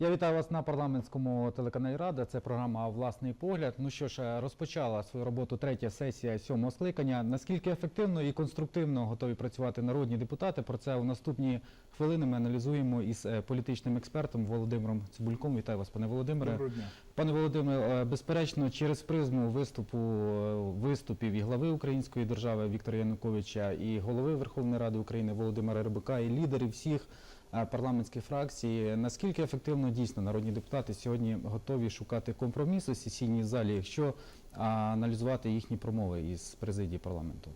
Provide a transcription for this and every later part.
Я вітаю вас на парламентському телеканалі Рада. Це програма Власний погляд. Ну що ж, розпочала свою роботу третя сесія сьомого скликання. Наскільки ефективно і конструктивно готові працювати народні депутати? Про це у наступні хвилини ми аналізуємо із е, політичним експертом Володимиром Цибульком. Вітаю вас, пане Володимире. Доброго дня. Пане Володимире, е, безперечно, через призму виступу е, виступів і глави української держави Віктора Януковича, і голови Верховної Ради України Володимира Рибака, і лідерів всіх е, парламентських фракцій. Наскільки ефективно дійсно народні депутати сьогодні готові шукати компроміс у сесійній залі, якщо аналізувати їхні промови із президії парламенту?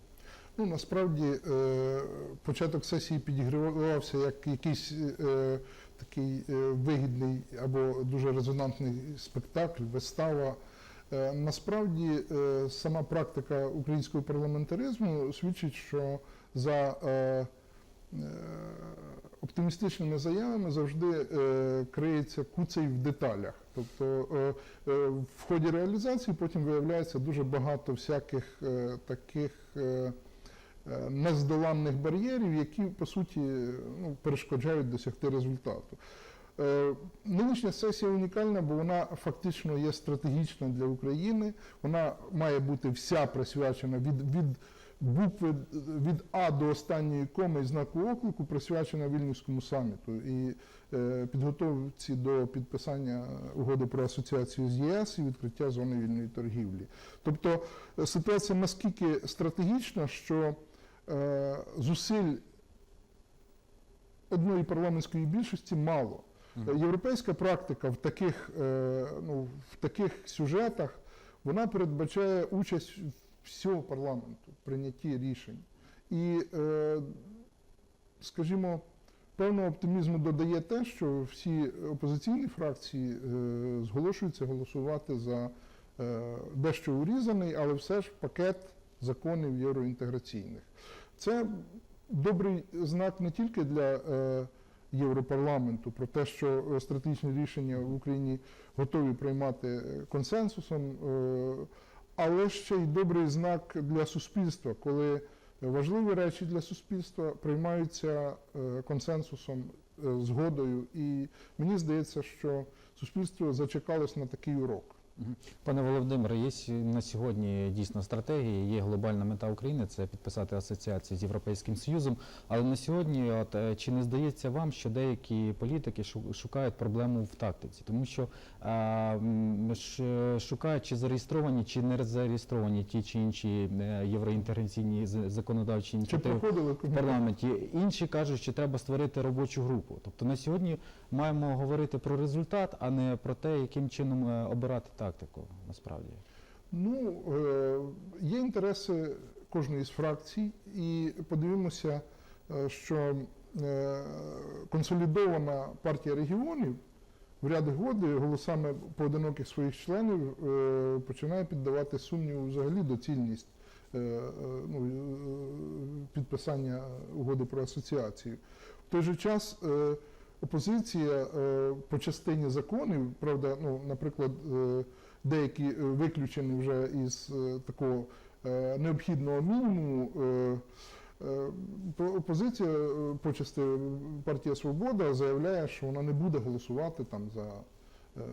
Ну насправді е, початок сесії підігрівався як якийсь е, такий е, вигідний або дуже резонансний спектакль, вистава. Е, насправді е, сама практика українського парламентаризму свідчить, що за е, е, оптимістичними заявами завжди е, криється куцей в деталях. Тобто е, е, в ході реалізації потім виявляється дуже багато всяких е, таких. Е, е, нездоланних бар'єрів, які по суті ну, перешкоджають досягти результату. Е, Нинішня сесія унікальна, бо вона фактично є стратегічна для України. Вона має бути вся присвячена від, від букви від А до останньої коми і знаку оклику, присвячена Вільнюському саміту і е, підготовці до підписання угоди про асоціацію з ЄС і відкриття зони вільної торгівлі. Тобто е, ситуація наскільки стратегічна, що е, зусиль одної парламентської більшості мало. Європейська практика в таких, ну, в таких сюжетах вона передбачає участь всього парламенту прийнятті рішень. І, е, скажімо, певного оптимізму додає те, що всі опозиційні фракції е, зголошуються голосувати за е, дещо урізаний, але все ж пакет законів євроінтеграційних. Це добрий знак не тільки для е, Європарламенту про те, що стратегічні рішення в Україні готові приймати консенсусом, е, але ще й добрий знак для суспільства, коли важливі речі для суспільства приймаються е, консенсусом, е, згодою. І мені здається, що суспільство зачекалось на такий урок. Пане Володимире, є на сьогодні дійсно стратегія, є глобальна мета України це підписати асоціацію з Європейським Союзом. Але на сьогодні, от е, чи не здається вам, що деякі політики шукають проблему в тактиці, тому що а, шукають чи зареєстровані, чи не зареєстровані ті чи інші е, євроінтеграційні законодавчі ініціативи в парламенті. Інші кажуть, що треба створити робочу групу. Тобто на сьогодні маємо говорити про результат, а не про те, яким чином е, обирати тактику. Насправді Ну, е, є інтереси кожної з фракцій, і подивимося, е, що е, консолідована партія регіонів в ряд годи голосами поодиноких своїх членів починає піддавати сумніву взагалі доцільність ну, підписання угоди про асоціацію. В той же час опозиція е, по частині законів, правда, ну, наприклад, е, деякі е, виключені вже із такого необхідного мінімуму. Опозиція почасти партія Свобода заявляє, що вона не буде голосувати там за е,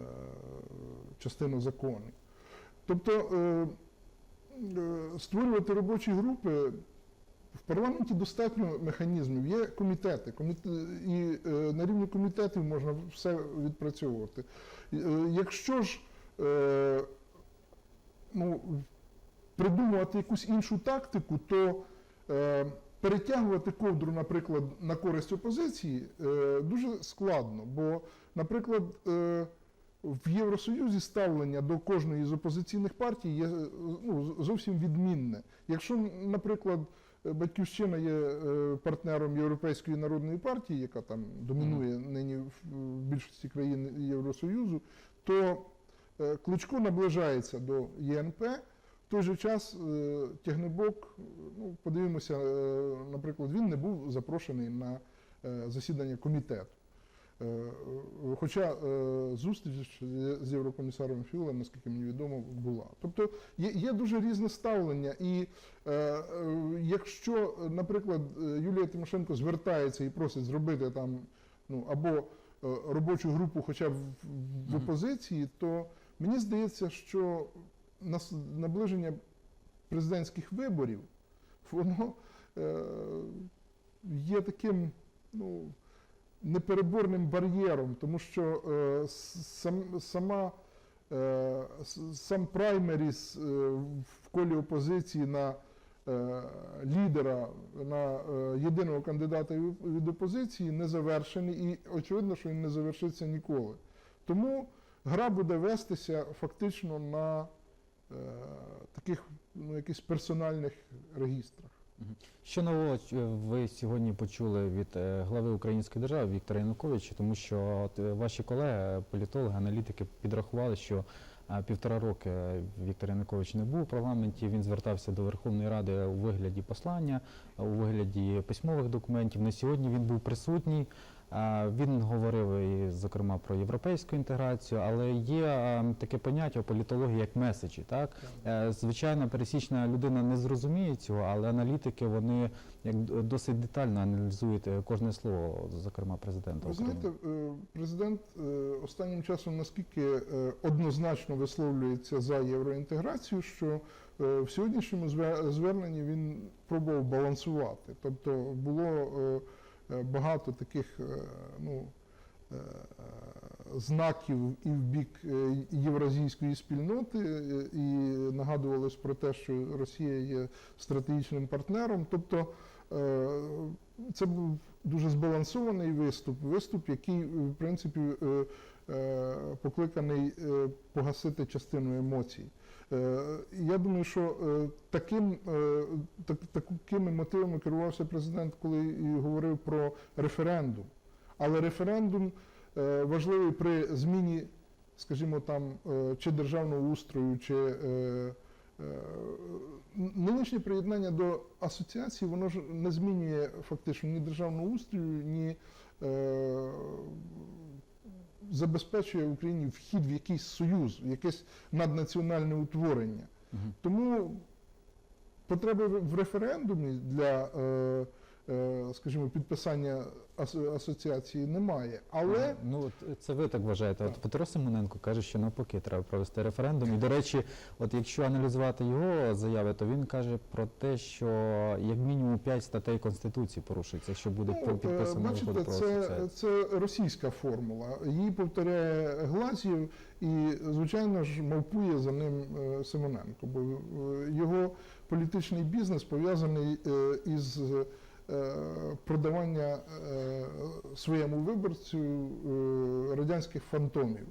частину законів. Тобто е, створювати робочі групи в парламенті достатньо механізмів. Є комітети, коміт- і е, на рівні комітетів можна все відпрацьовувати. Е, Якщо ж е, ну, придумувати якусь іншу тактику, то перетягувати ковдру, наприклад, на користь опозиції дуже складно. Бо, наприклад, в Євросоюзі ставлення до кожної з опозиційних партій є ну, зовсім відмінне. Якщо, наприклад, Батьківщина є е, партнером Європейської народної партії, яка там домінує нині в більшості країн Євросоюзу, то е, Кличко наближається до ЄНП. В той же час е, Тягнебок, ну, подивимося, наприклад, він не був запрошений на засідання комітету. Е, е, Хоча е, зустріч з єврокомісаром Філем, наскільки мені відомо, була. Тобто є, є дуже різне ставлення. І якщо, наприклад, Юлія Тимошенко звертається і просить зробити там ну, або робочу групу, хоча б в- опозиції, то мені здається, що наближення президентських виборів, воно є таким ну, непереборним бар'єром, тому що е, сам, сама, е, сам праймеріс е, в колі опозиції на е, лідера, на е, єдиного кандидата від- опозиції не завершений, і очевидно, що він не завершиться ніколи. Тому гра буде вестися фактично на е, таких ну, якихось персональних регістрах. Що нового е, ви сьогодні почули від е, глави Української держави Віктора Януковича, тому що е, ваші колеги, політологи, аналітики підрахували, що півтора роки Віктор Янукович не був у парламенті. Він звертався до Верховної Ради у вигляді послання, у вигляді письмових документів. На сьогодні він був присутній. Він говорив і, зокрема про європейську інтеграцію, але є таке поняття у політології як меседжі. Так Е, звичайно, пересічна людина не зрозуміє цього, але аналітики вони як досить детально аналізують е, кожне слово, зокрема президента Ви знаєте, е, президент останнім часом наскільки однозначно висловлюється за євроінтеграцію, що в сьогоднішньому зверненні він пробував балансувати. Тобто було багато таких е, ну, е, знаків і в бік е, євразійської спільноти, е, і нагадувалось про те, що Росія є стратегічним партнером. Тобто е, це був дуже збалансований виступ, виступ, який, в принципі, е, е, покликаний е, погасити частину емоцій. Е, Я думаю, що е, таким, е, так, такими мотивами керувався президент, коли і говорив про референдум. Але референдум важливий при зміні, скажімо, там, чи державного устрою, чи нинішнє приєднання до асоціації, воно ж не змінює фактично ні державного устрою, ні забезпечує Україні вхід в якийсь союз, в якесь наднаціональне утворення. Угу. Тому потреби в референдумі для, е, скажімо, підписання асоціації немає. Але ну от це ви так вважаєте. От Петро Симоненко каже, що навпаки треба провести референдум. І до речі, от якщо аналізувати його заяви, то він каже про те, що як мінімум 5 статей конституції порушується, якщо буде Ну, е, підписано бачите, про це, це російська формула. Її повторяє Глазів і, звичайно ж, мавпує за ним е, Симоненко, бо е, його політичний бізнес пов'язаний е, із е, продавання е, своєму виборцю е, радянських фантомів.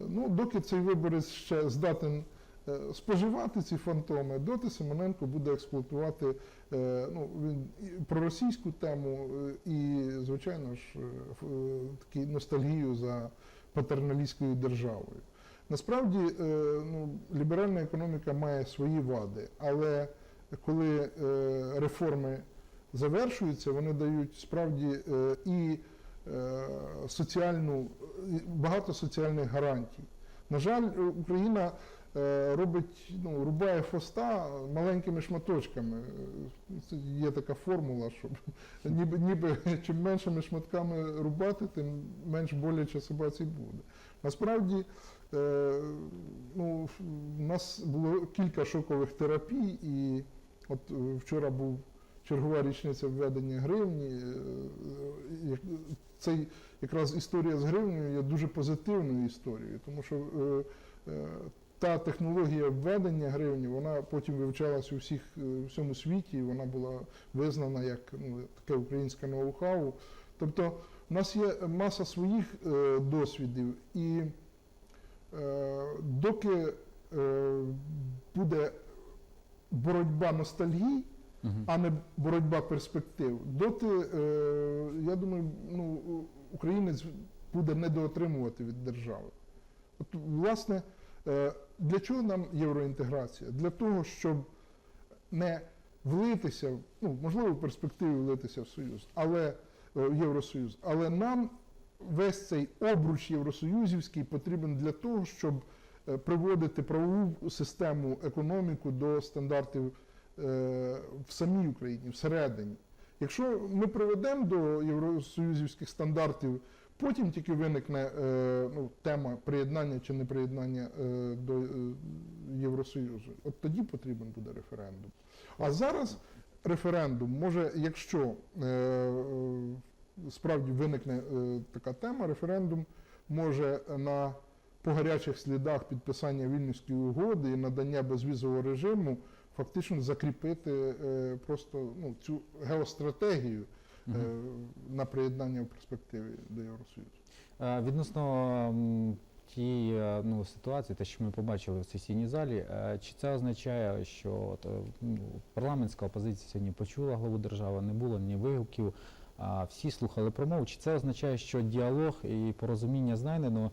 Ну, доки цей виборець ще здатен е, споживати ці фантоми, доти Симоненко буде експлуатувати е, ну, проросійську тему е, і, звичайно ж, е, е, такі ностальгію за патерналістською державою. Насправді, е, ну, ліберальна економіка має свої вади, але коли е, реформи завершуються, вони дають справді е, і е, соціальну, багато соціальних гарантій. На жаль, Україна е, робить, ну, рубає хвоста маленькими шматочками. Це є така формула, що ніби, ніби чим меншими шматками рубати, тим менш боляче собаці буде. Насправді, ну, у нас було кілька шокових терапій, і от вчора був чергова річниця введення гривні. е, е, Цей якраз історія з гривнею є дуже позитивною історією, тому що е, та технологія введення гривні, вона потім вивчалась у всіх у всьому світі, і вона була визнана як ну, таке українське ноу-хау. Тобто у нас є маса своїх досвідів, і доки буде боротьба ностальгій, А не боротьба перспектив, доти, е, я думаю, ну, українець буде недоотримувати від держави. От, власне, е, для чого нам євроінтеграція? Для того, щоб не влитися, ну, можливо, в перспективі влитися в Союз, але е, в Євросоюз, але нам весь цей обруч євросоюзівський потрібен для того, щоб приводити правову систему, економіку до стандартів в самій Україні, всередині. Якщо ми приведемо до євросоюзівських стандартів Потім тільки виникне е, ну, тема приєднання чи не приєднання е, до е, Євросоюзу. От тоді потрібен буде референдум. А зараз референдум може, якщо е, е, справді виникне е, така тема, референдум може на по гарячих слідах підписання Вільнюської угоди і надання безвізового режиму фактично закріпити е, просто ну, цю геостратегію е, на приєднання в перспективі до Євросоюзу. Е, Відносно тієї ну, ситуації, те, що ми побачили в сесійній залі, чи це означає, що от, ну, парламентська опозиція сьогодні почула главу держави, не було ні вигуків, а всі слухали промову? Чи це означає, що діалог і порозуміння знайдено?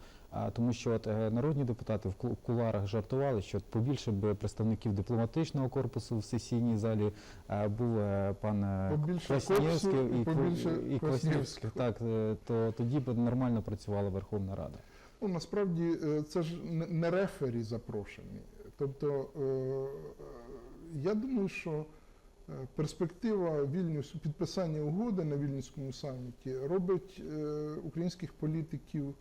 Тому що от, е, народні депутати в ку- кулуарах жартували, що побільше б представників дипломатичного корпусу в сесійній залі е, був е, пан Кваснєвський і і, і Кваснєвський. Так, то тоді б нормально працювала Верховна Рада. Ну, насправді це ж не- рефері запрошені. Тобто, я думаю, що перспектива Вільнюсу, підписання угоди на Вільнюському саміті робить українських політиків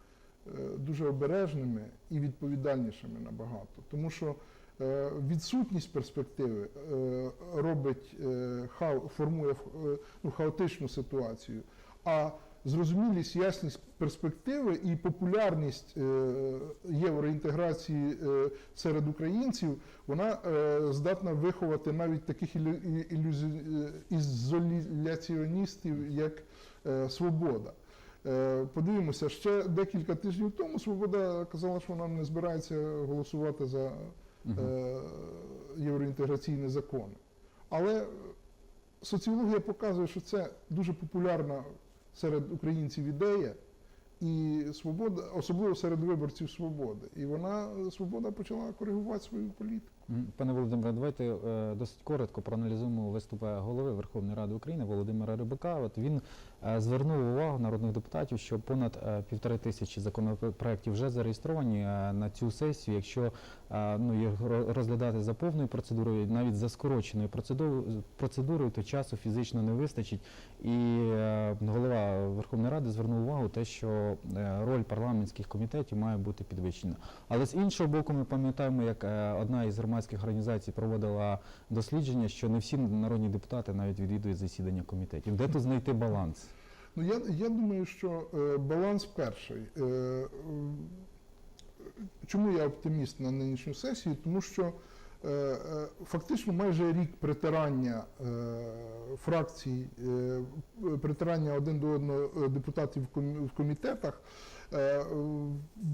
дуже обережними і відповідальнішими набагато. Тому що е, відсутність перспективи е, робить, е, формує е, ну, хаотичну ситуацію. А зрозумілість, ясність перспективи і популярність е, євроінтеграції е, серед українців, вона е, здатна виховати навіть таких ілю- ілюзі- е, ізоляціоністів, як е, Свобода. Е, Подивимося, ще декілька тижнів тому Свобода казала, що вона не збирається голосувати за е, євроінтеграційні закони. Але соціологія показує, що це дуже популярна серед українців ідея, і свобода, особливо серед виборців свободи. І вона свобода почала коригувати свою політику. Пане Володимире, давайте е, досить коротко проаналізуємо виступи голови Верховної Ради України Володимира Рибака. От він звернув увагу народних депутатів, що понад е, півтори тисячі законопроєктів вже зареєстровані е, на цю сесію. Якщо е, ну, їх розглядати за повною процедурою, навіть за скороченою процедурою, то часу фізично не вистачить. І е, голова Верховної Ради звернув увагу те, що е, роль парламентських комітетів має бути підвищена. Але з іншого боку, ми пам'ятаємо, як е, одна із громадських організацій проводила дослідження, що не всі народні депутати навіть відвідують засідання комітетів. Де тут знайти баланс? Ну я, я думаю, що е, баланс перший. Е, чому я оптиміст на нинішню сесію? Тому що е, фактично майже рік притирання фракцій, притирання один до одного депутатів в комітетах,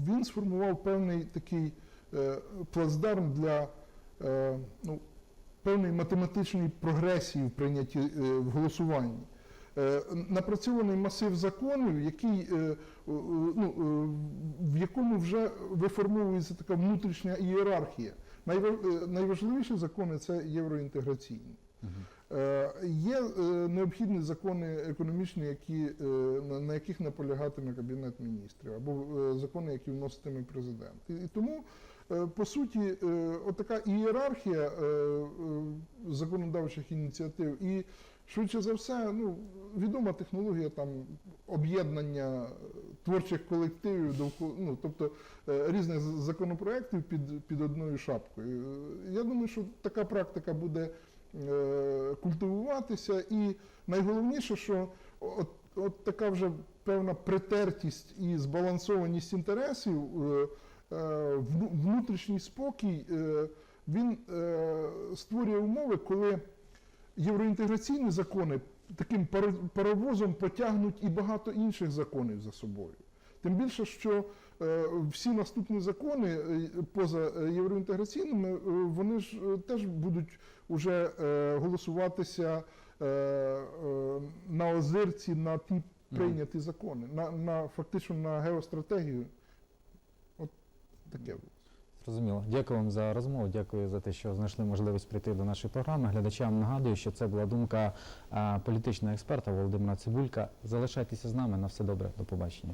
він сформував певний такий плацдарм для ну, певної математичної прогресії в прийнятті в голосуванні. Е, Напрацьований масив законів, який, е, е, ну, в якому вже виформовується така внутрішня ієрархія. Найважливіші закони це євроінтеграційні. Є необхідні закони економічні, які, на- яких наполягатиме Кабінет міністрів, або закони, які вноситиме президент. І тому, по суті, отака ієрархія законодавчих ініціатив і швидше за все, ну, відома технологія там об'єднання творчих колективів довкола, ну, тобто е, різних з- законопроєктів під, під одною шапкою. Е, Я думаю, що така практика буде е, культивуватися. І найголовніше, що от, от така вже певна притертість і збалансованість інтересів, внутрішній спокій, він створює умови, коли євроінтеграційні закони таким паро- паровозом потягнуть і багато інших законів за собою. Тим більше, що е, всі наступні закони е, поза е, євроінтеграційними, вони ж теж будуть уже голосуватися на озирці на ті прийняті закони, на, на фактично на геостратегію. От таке. Зрозуміло. Дякую вам за розмову. Дякую за те, що знайшли можливість прийти до нашої програми. Глядачам нагадую, що це була думка політичного експерта Володимира Цибулька. Залишайтеся з нами. На все добре. До побачення.